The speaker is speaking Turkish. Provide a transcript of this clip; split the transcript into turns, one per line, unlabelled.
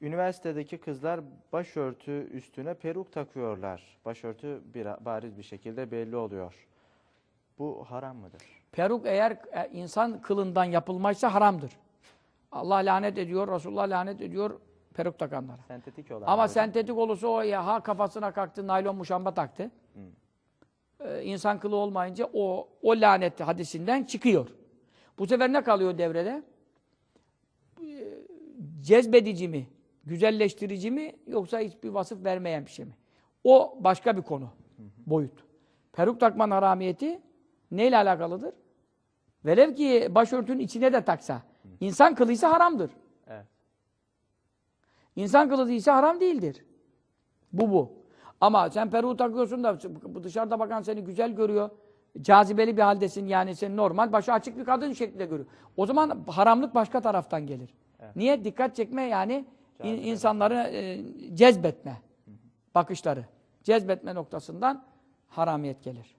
Üniversitedeki kızlar başörtü üstüne peruk takıyorlar. Başörtü bir, bariz bir şekilde belli oluyor. Bu haram mıdır?
Peruk eğer e, insan kılından yapılmaysa haramdır. Allah lanet ediyor, Resulullah lanet ediyor peruk takanlara.
Sentetik olan.
Ama sentetik olursa o ya ha kafasına kalktı, naylon muşamba taktı. Ee, insan kılı olmayınca o o lanet hadisinden çıkıyor. Bu sefer ne kalıyor devrede? Ee, Cezbedici mi? Güzelleştirici mi? Yoksa hiçbir vasıf vermeyen bir şey mi? O başka bir konu. Boyut. Peruk takmanın haramiyeti neyle alakalıdır? Velev ki başörtünün içine de taksa. insan kılıysa haramdır.
Evet.
İnsan kılı değilse haram değildir. Bu bu. Ama sen peruğu takıyorsun da bu dışarıda bakan seni güzel görüyor. Cazibeli bir haldesin yani sen normal başı açık bir kadın şeklinde görüyor. O zaman haramlık başka taraftan gelir. Niye? Dikkat çekme yani in- insanları e, cezbetme bakışları. Cezbetme noktasından haramiyet gelir.